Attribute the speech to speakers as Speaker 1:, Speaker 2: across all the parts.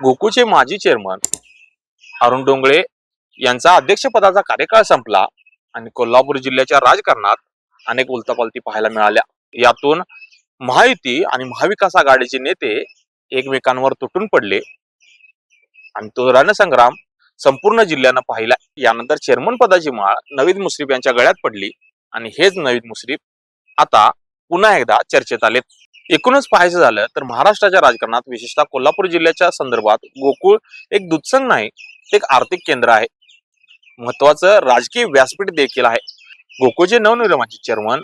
Speaker 1: गोकुळचे माजी चेअरमन अरुण डोंगळे यांचा अध्यक्षपदाचा कार्यकाळ संपला आणि कोल्हापूर जिल्ह्याच्या राजकारणात अनेक उलतापालती पाहायला मिळाल्या. यातून महायुती आणि महाविकास आघाडीचे नेते एकमेकांवर तुटून पडले आणि तो रणसंग्राम संपूर्ण जिल्ह्यानं पाहिला. यानंतर चेअरमन पदाची माळ नवीद मुश्रीफ यांच्या गळ्यात पडली आणि हेच नवीद मुश्रीफ आता पुन्हा एकदा चर्चेत आलेत. एकूणच पाहायचं झालं तर महाराष्ट्राच्या राजकारणात विशेषतः कोल्हापूर जिल्ह्याच्या संदर्भात गोकुळ एक दुत्संग नाही ते एक आर्थिक केंद्र आहे. महत्वाचं राजकीय व्यासपीठ देखील आहे. गोकुळचे नवनिर्माचे चेअरमन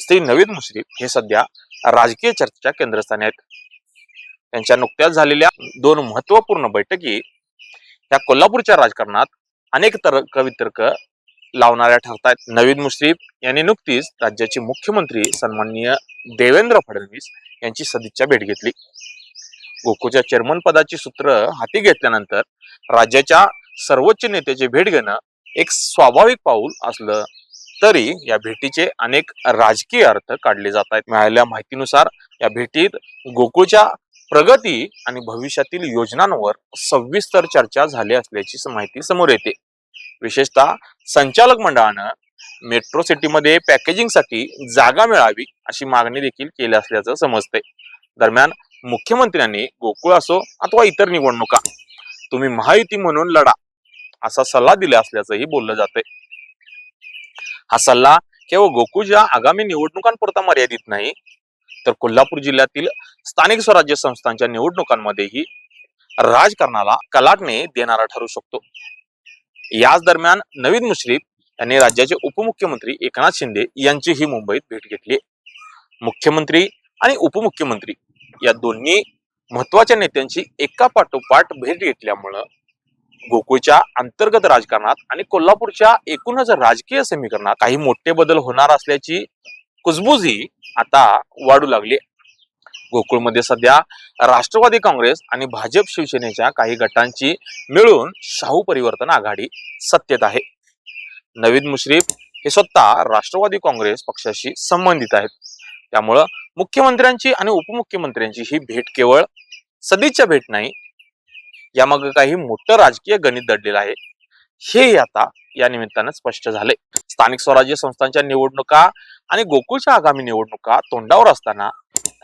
Speaker 1: श्री नवीद मुश्रीफ हे सध्या राजकीय चर्चेच्या केंद्रस्थानी आहेत. त्यांच्या नुकत्याच झालेल्या दोन महत्त्वपूर्ण बैठकी या कोल्हापूरच्या राजकारणात अनेक तर्क वितर्क लावणाऱ्या ठरत नवीन मुश्रीफ यांनी नुकतीच राज्याचे मुख्यमंत्री सन्माननीय देवेंद्र फडणवीस यांची सदिच्छा भेट घेतली. गोकोच्या चेअरमन पदाची सूत्र हाती घेतल्यानंतर राज्याच्या सर्वोच्च नेत्याची भेट घेणं एक स्वाभाविक पाऊल असलं तरी या भेटीचे अनेक राजकीय अर्थ काढले जात आहेत मिळालेल्या माहितीनुसार या भेटीत गोकुळच्या प्रगती आणि भविष्यातील योजनांवर सविस्तर चर्चा झाली असल्याची माहिती समोर येते. विशेषतः संचालक मंडळानं मेट्रो सिटीमध्ये पॅकेजिंगसाठी जागा मिळावी अशी मागणी देखील केली असल्याचं समजते दरम्यान मुख्यमंत्र्यांनी गोकुळ असो अथवा इतर निवडणुका तुम्ही महायुती म्हणून लढा असा सल्ला दिला असल्याचंही बोललं जातंय. हा सल्ला केवळ गोकुळच्या आगामी निवडणुकांपुरता मर्यादित नाही तर कोल्हापूर जिल्ह्यातील स्थानिक स्वराज्य संस्थांच्या निवडणुकांमध्येही राजकारणाला कलाटणे देणारा ठरू शकतो. याच दरम्यान नवीन मुश्रीफ यांनी राज्याचे उपमुख्यमंत्री एकनाथ शिंदे यांचीही मुंबईत भेट घेतली मुख्यमंत्री आणि उपमुख्यमंत्री या दोन्ही महत्त्वाच्या नेत्यांची एका पाठोपाठ भेट घेतल्यामुळं गोकुळच्या अंतर्गत राजकारणात आणि कोल्हापूरच्या एकूणच राजकीय समीकरणात काही मोठे बदल होणार असल्याची कुजबुजी आता वाढू लागली गोकुळमध्ये सध्या राष्ट्रवादी काँग्रेस आणि भाजप शिवसेनेच्या काही गटांची मिळून शाहू परिवर्तन आघाडी सत्तेत आहे. नवीद मुश्रीफ हे स्वतः राष्ट्रवादी काँग्रेस पक्षाशी संबंधित आहेत. त्यामुळं मुख्यमंत्र्यांची आणि उपमुख्यमंत्र्यांची ही भेट केवळ सदिच्छा भेट नाही यामागे काही मोठं राजकीय गणित दडलेलं आहे. हे आता या निमित्तानं स्पष्ट झाले स्थानिक स्वराज्य संस्थांच्या निवडणुका आणि गोकुळच्या आगामी निवडणुका तोंडावर असताना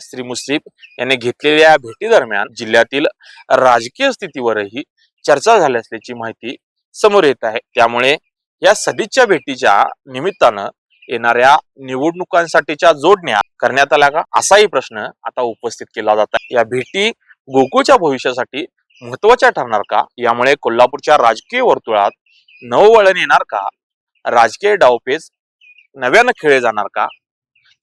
Speaker 1: श्री मुश्रीफ यांनी घेतलेल्या भेटी दरम्यान जिल्ह्यातील राजकीय स्थितीवरही चर्चा झाली असल्याची माहिती समोर येत आहे. त्यामुळे या सदिच्छा भेटीच्या निमित्तानं येणाऱ्या निवडणुकांसाठीच्या जोडण्या करण्यात आल्या का? असाही प्रश्न आता उपस्थित केला जात आहे. या भेटी गोकुळच्या भविष्यासाठी महत्त्वाच्या ठरणार का? यामुळे कोल्हापूरच्या राजकीय वर्तुळात नववळण येणार का? राजकीय डावपेच नव्यानं खेळले जाणार का?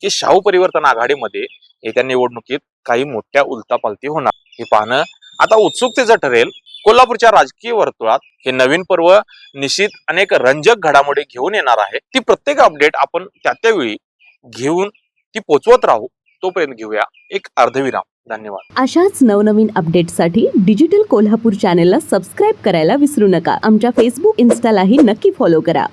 Speaker 1: की शाहू परिवर्तन आघाडीमध्ये येत्या निवडणुकीत काही मोठ्या उलतापालती होणार. हे पाहणं आता उत्सुकतेचं ठरेल. कोल्हापूरच्या राजकीय वर्तुळात हे नवीन पर्व निश्चित अनेक रंजक घडामोडी घेऊन येणार आहे. ती प्रत्येक अपडेट आपण त्या त्यावेळी घेऊन ती पोचवत राहू. तोपर्यंत घेऊया एक अर्धविराम. धन्यवाद.
Speaker 2: अशाच नवनवीन अपडेटसाठी डिजिटल कोल्हापूर चॅनेलला सबस्क्राईब करायला विसरू नका. आमच्या फेसबुक इन्स्टालाही नक्की फॉलो करा.